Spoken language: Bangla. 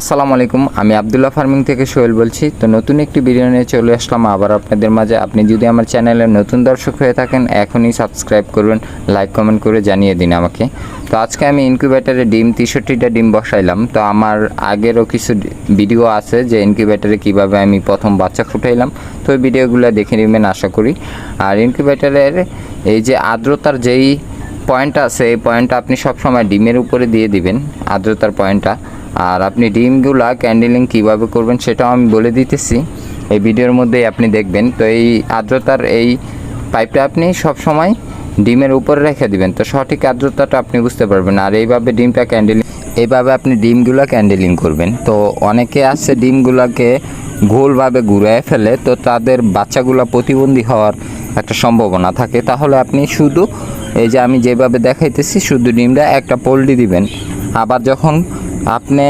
আসসালামু আলাইকুম, আমি আবদুল্লাহ ফার্মিং থেকে সোহেল বলছি। তো নতুন একটি ভিডিও নিয়ে চলে আসলাম। আবার আপনাদের মাঝে আপনি যদি আমার চ্যানেলে নতুন দর্শক হয়ে থাকেন, এখনই সাবস্ক্রাইব করবেন, লাইক কমেন্ট করে জানিয়ে দিন আমাকে। তো আজকে আমি ইনকিউবেটারে ডিম, তেষট্টিটা ডিম বসাইলাম। তো আমার আগেরও কিছু ভিডিও আছে যে ইনকিউবেটারে কীভাবে আমি প্রথম বাচ্চা ফুটাইলাম তো ওই ভিডিওগুলো দেখে নেবেন আশা করি। আর ইনকিউবেটারের এই যে আর্দ্রতার যেই পয়েন্ট আছে, এই পয়েন্টটা আপনি সবসময় ডিমের উপরে দিয়ে দিবেন, আর্দ্রতার পয়েন্টটা। আর আপনি ডিমগুলা ক্যান্ডেলিং কীভাবে করবেন সেটাও আমি বলে দিতেছি। এই ভিডিওর মধ্যেই আপনি দেখবেন। তো এই আর্দ্রতার এই পাইপটা আপনি সবসময় ডিমের উপরে রেখে দিবেন। তো সঠিক আর্দ্রতাটা আপনি বুঝতে পারবেন। আর এইভাবে ডিমটা ক্যান্ডেলিং এইভাবে আপনি ডিমগুলো ক্যান্ডেলিং করবেন। তো অনেকে আছে ডিমগুলোকে গোলভাবে ঘুরায় ফেলে। তো তাদের বাচ্চাগুলো প্রতিবন্ধী হওয়ার একটা সম্ভাবনা থাকে। তাহলে আপনি শুধু এই যে আমি যেভাবে দেখাইতেছি, শুধু ডিমটা একটা পোল্ট্রি দিবেন। আবার যখন আপনি